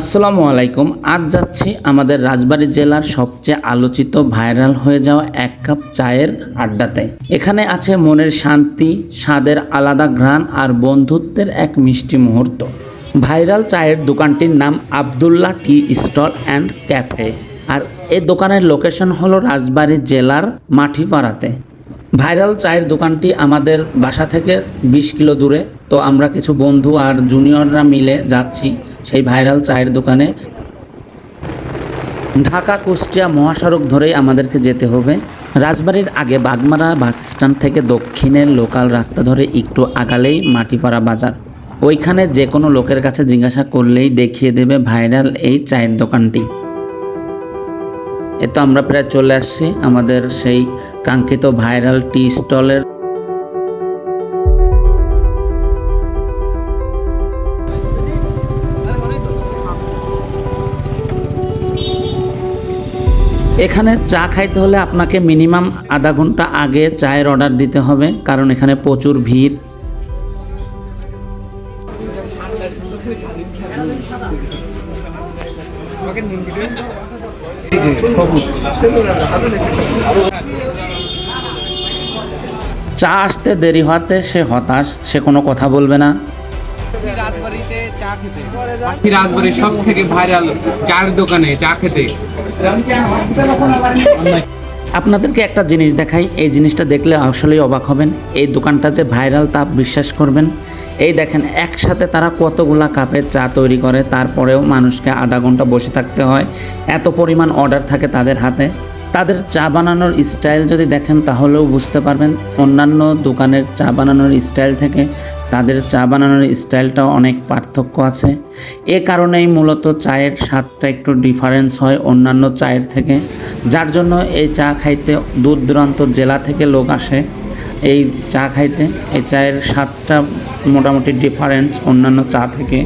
আসসালামু আলাইকুম। আজ যাচ্ছি আমাদের রাজবাড়ী জেলার সবচেয়ে আলোচিত ভাইরাল হয়ে যাওয়া এক কাপ চায়ের আড্ডাতে। এখানে আছে মনের শান্তি, স্বাদের আলাদা ঘ্রাণ আর বন্ধুত্বের এক মিষ্টি মুহূর্ত। ভাইরাল চায়ের দোকানটির নাম Abdullah tea stall and cafe. আর এই দোকানের লোকেশন হলো রাজবাড়ী জেলার মাঠিপাড়াতে। ভাইরাল চায়ের দোকানটি আমাদের বাসা থেকে বিশ কিলো দূরে। তো আমরা কিছু বন্ধু আর জুনিয়ররা মিলে যাচ্ছি। সেই ভাইরাল চায়ের দোকানে। ঢাকা, কুষ্টিয়া, মহাসড়ক ধরেই আমাদেরকে যেতে হবে। রাজবাড়ির আগে বাগমারা বাস স্ট্যান্ড থেকে দক্ষিণের লোকাল রাস্তা ধরে একটু আগালেই মাটিপাড়া বাজার। ওইখানে যে কোনো লোকের কাছে জিজ্ঞাসা করলেই দেখিয়ে দেবে ভাইরাল এই চায়ের দোকানটি। এ তো আমরা প্রায় চলে আসছি আমাদের সেই কাঙ্ক্ষিত ভাইরাল টি স্টলের এখানে চা খাইতে হলে আপনাকে মিনিমাম আধা ঘণ্টা আগে চায়ের অর্ডার দিতে হবে, কারণ এখানে প্রচুর ভিড়। চা আসতে দেরি হওয়াতে সে হতাশ, সে কোনো কথা বলবে না। রাজবাড়ির সব থেকে ভাইরাল চার দোকানে চা খেতে। আপনাদেরকে একটা জিনিস দেখাই এই জিনিসটা দেখলে আসলেই অবাক হবেন। এই দোকানটা যে ভাইরাল তা বিশ্বাস করবেন? এই দেখেন একসাথে তারা কতগুলা কাপে চা তৈরি করে তারপরেও মানুষকে আধা ঘণ্টা বসে থাকতে হয়। এত পরিমাণ অর্ডার থাকে তাদের হাতে। তাদের চা বানানোর স্টাইল যদি দেখেন তাহলেও বুঝতে পারবেন অন্যান্য দোকানের চা বানানোর স্টাইল থেকে তাদের চা বানানোর স্টাইলটাও অনেক পার্থক্য আছে। এ কারণেই মূলত চায়ের স্বাদটা একটু ডিফারেন্স হয় অন্যান্য চায়ের থেকে, যার জন্য এই চা খাইতে দূর দূরান্ত জেলা থেকে লোক আসে। এই চা খাইতে, এই চায়ের স্বাদটা মোটামুটি ডিফারেন্স অন্যান্য চা থেকে।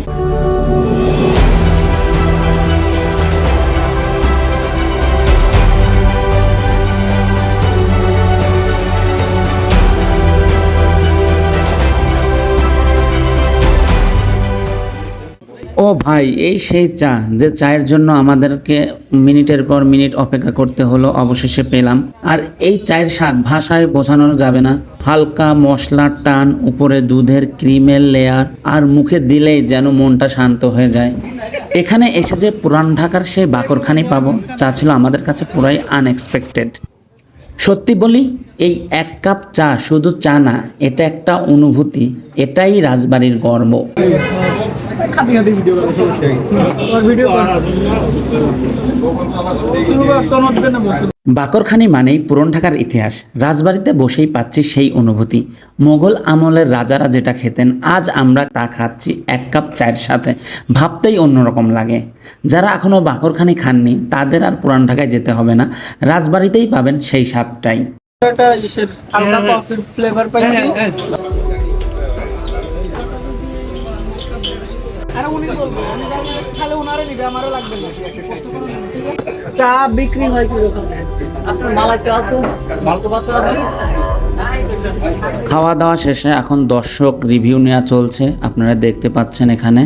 ও ভাই, এই সেই চা যে চায়ের জন্য আমাদেরকে মিনিটের পর মিনিট অপেক্ষা করতে হলো, অবশেষে পেলাম। আর এই চায়ের স্বাদ ভাষায় বোঝানো যাবে না। হালকা মশলার টান, উপরে দুধের ক্রিমের লেয়ার আর মুখে দিলেই যেন মনটা শান্ত হয়ে যায়। এখানে এসে যে পুরান ঢাকার সেই বাকরখানি পাবো, চা ছিল আমাদের কাছে পুরাই আনএক্সপেক্টেড সত্যি বলি এই এক কাপ চা শুধু চা না এটা একটা অনুভূতি এটাই রাজবাড়ির গর্ব। ভিডিও বাকরখানি মানেই পুরন ঢাকার ইতিহাস। রাজবাড়িতে বসেই পাচ্ছি সেই অনুভূতি। মোগল আমলের রাজারা যেটা খেতেন আজ আমরা তা খাচ্ছি এক কাপ চায়ের সাথে। ভাবতেই অন্যরকম লাগে। যারা এখনও বাকরখানি খাননি তাদের আর পুরান ঢাকায় যেতে হবে না। রাজবাড়িতেই পাবেন সেই স্বাদটাই। চা বিক্রি হয় কীরকম আপনার মালা চা আছে? মালকোবা চা আছে? খাওয়া দাওয়া শেষে এখন দর্শক রিভিউ নেওয়া চলছে। আপনারা দেখতে পাচ্ছেন এখানে।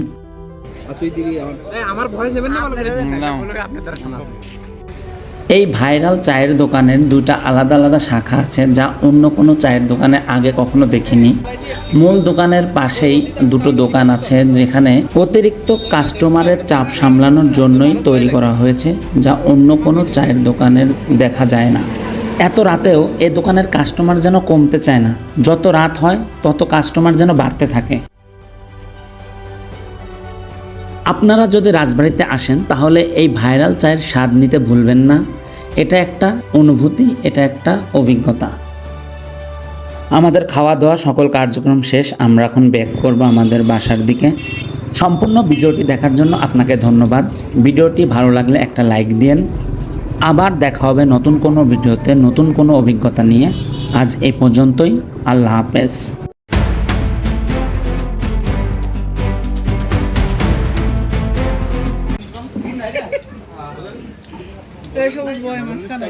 আমার ভয় দেবেন না আপনি তারা শোনা এই ভাইরাল চায়ের দোকানের দুটা আলাদা আলাদা শাখা আছে যা অন্য কোনো চায়ের দোকানে আগে কখনো দেখিনি। মূল দোকানের পাশেই দুটো দোকান আছে যেখানে অতিরিক্ত কাস্টমারের চাপ সামলানোর জন্যই তৈরি করা হয়েছে, যা অন্য কোনো চায়ের দোকানের দেখা যায় না। এত রাতেও এ দোকানের কাস্টমার যেন কমতে চায় না। যত রাত হয়, তত কাস্টমার যেন বাড়তে থাকে। আপনারা যদি রাজবাড়িতে আসেন, তাহলে এই ভাইরাল চায়ের স্বাদ নিতে ভুলবেন না। এটা একটা অনুভূতি, এটা একটা অভিজ্ঞতা। আমাদের খাওয়া দাওয়া সকল কার্যক্রম শেষ। আমরা এখন ব্যাক করব আমাদের বাসার দিকে। সম্পূর্ণ ভিডিওটি দেখার জন্য আপনাকে ধন্যবাদ। ভিডিওটি ভালো লাগলে একটা লাইক দিন আবার দেখা হবে নতুন কোনো ভিডিওতে নতুন কোনো অভিজ্ঞতা নিয়ে। আজ এই পর্যন্তই। আল্লাহ হাফেজ। এই সবুজ বয় মাঝখানে।